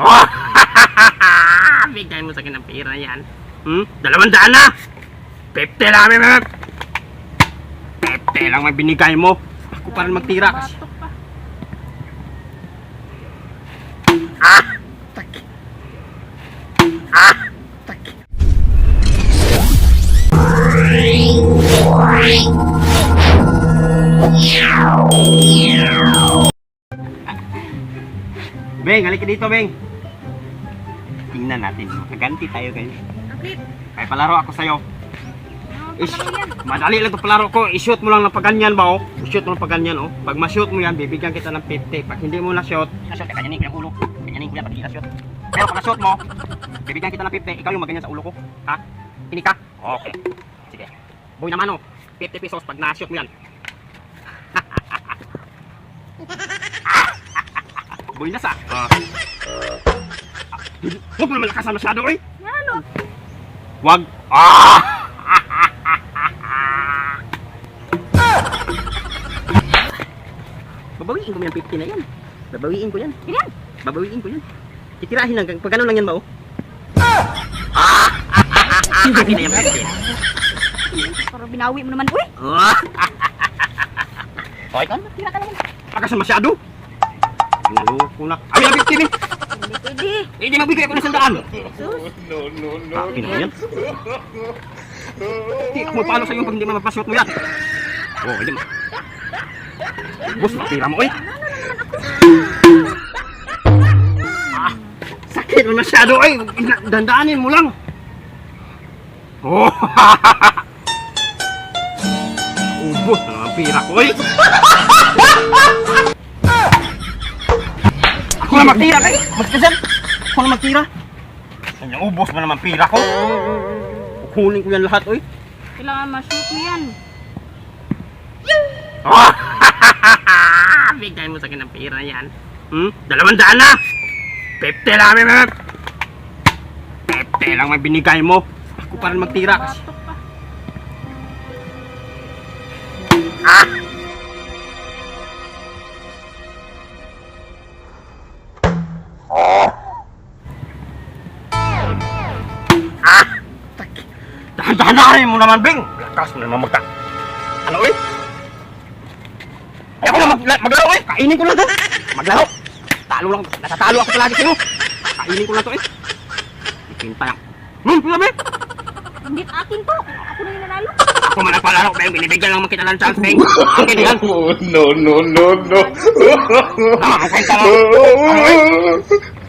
Oh! Bigay mo sa akin ng pera yan. Hmm? Dalawang daan na! 50 lang, mga 50 lang may binigay mo. Ako pa rin magtira kasi. Pa. Ah! Tak. Ah! Tak. Beng, halika dito, Beng. Tingnan natin. Makaganti tayo guys. Kapit. May palaro ako sa'yo. Yan? madali lang to palaro ko. I-shoot mo lang ng paganyan ba, oh. I-shoot mo lang paganyan, oh. Pag ma-shoot mo yan, bibigyan kita ng 50. Pag hindi mo na-shoot, na-shoot, kanyanin ko yung ulo. Kanyanin ko yan pag hindi na-shoot. Pero pag na-shoot mo, bibigyan kita ng 50. Ikaw yung maganyan sa ulo ko. Ha? Hindi ka? Okay. Sige. Boy naman, oh. 50 pesos pag na-shoot mo yan. Boy na sa. Ah. Huwag mo naman lakasan masyado, eh. Ano? Wag. Ah! Babawiin ko yung 50 na yan. Babawiin ko yan. Ganyan. Babawiin ko yan. Titirahin lang. Pag lang yan ba, oh? Akin na yung 50. Pero binawi mo naman. Uy! Ah! Okay ka? Tira ka naman. Pagkas masyado. Naloko na. Ay, 50 eh. Hindi pwede. Hindi magbigay ko ng sandaan. Sus. Akin na yan. Hindi ako magpalo sa'yo pag hindi mo mapashoot mo yan. Oh, hindi mo. Boss, tira mo eh. Ah, sakit mo masyado eh. Dandaanin mo lang. Oh, Ubos na naman pira ko eh. Na magtira kay. Basta dyan. Ako na magtira. Kanya ubos mo naman pira ko. Kukunin ko yan lahat oy. Kailangan ma-shoot mo yan. Oh! Bigay mo sa akin ng pera yan. Hmm? Dalawang daan na! 50 lang, mga 50 lang may binigay mo. Ako pa rin magtira kasi. Ah! Dahan-dahan mo naman, Bing! Lakas mo naman magka... Ano, eh? Ayaw ko na mag maglaro, eh! Kainin ko lang to! Maglaro! Talo lang. Natatalo ako palagi sa'yo. Kainin ko lang to, eh. Ipinta lang. Hmm, sabi? Hindi akin to. Ako na yung nanalo. Ako man ang palaro, Beng. Binibigyan lang kita ng chance, Beng. Akin yan. Oh, no, no, no, no. Ah, ang kwenta lang. Ano, eh?